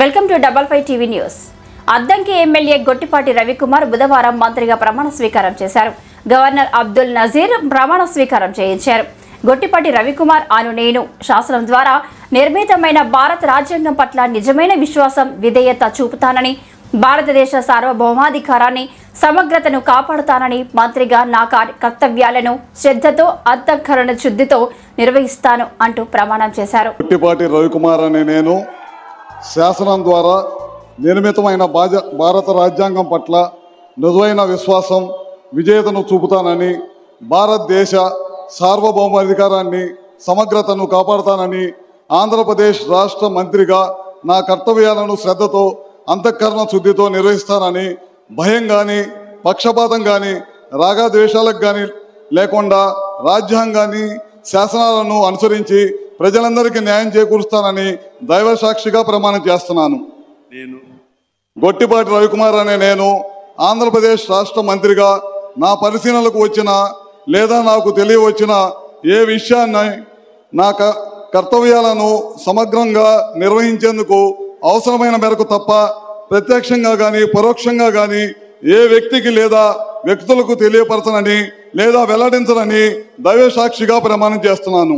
Welcome to double five TV news. Addanki MLA Gottipati Ravikumar బుధవారం మంత్రిగా ప్రమాణ స్వీకారం చేశారు. గవర్నర్ అబ్దుల్ నజీర్ ప్రమాణ స్వీకారం చేయించారు. గొట్టిపాటి రవికుమార్ అను నేను శాసనం ద్వారా నిర్మితమైన భారత రాజ్యాంగం పట్ల నిజమైన విశ్వాసం విధేయత చూపుతానని భారతదేశ సార్వభౌమాధికారాన్ని సమగ్రతను కాపాడుతానని మంత్రిగా నా కర్తవ్యాలను శ్రద్ధతో అంతఃకరణ శుద్ధితో నిర్వహిస్తాను అంటూ ప్రమాణం చేశారు. రవికుమార్ అనే నేను శాసనం ద్వారా నిర్మితమైన బాజ భారత రాజ్యాంగం పట్ల మృదువైన విశ్వాసం విజేతను చూపుతానని భారతదేశ సార్వభౌమాధికారాన్ని సమగ్రతను కాపాడతానని ఆంధ్రప్రదేశ్ రాష్ట్ర మంత్రిగా నా కర్తవ్యాలను శ్రద్ధతో అంతఃకరణ శుద్ధితో నిర్వహిస్తానని భయం కానీ పక్షపాతం కానీ రాగాద్వేషాలకు కానీ లేకుండా రాజ్యాంగాన్ని శాసనాలను అనుసరించి ప్రజలందరికీ న్యాయం చేకూరుస్తానని దైవ సాక్షిగా ప్రమాణం చేస్తున్నాను. నేను గొట్టిపాటి రవికుమార్ అనే నేను ఆంధ్రప్రదేశ్ రాష్ట్ర మంత్రిగా నా పరిశీలనలకు వచ్చిన లేదా నాకు తెలియవచ్చిన ఏ విషయాన్ని నా క- కర్తవ్యాలను సమగ్రంగా నిర్వహించేందుకు అవసరమైన మేరకు తప్ప ప్రత్యక్షంగా కానీ పరోక్షంగా కానీ ఏ వ్యక్తికి లేదా వ్యక్తులకు తెలియపరచనని లేదా వెల్లడించనని దైవ సాక్షిగా ప్రమాణం చేస్తున్నాను.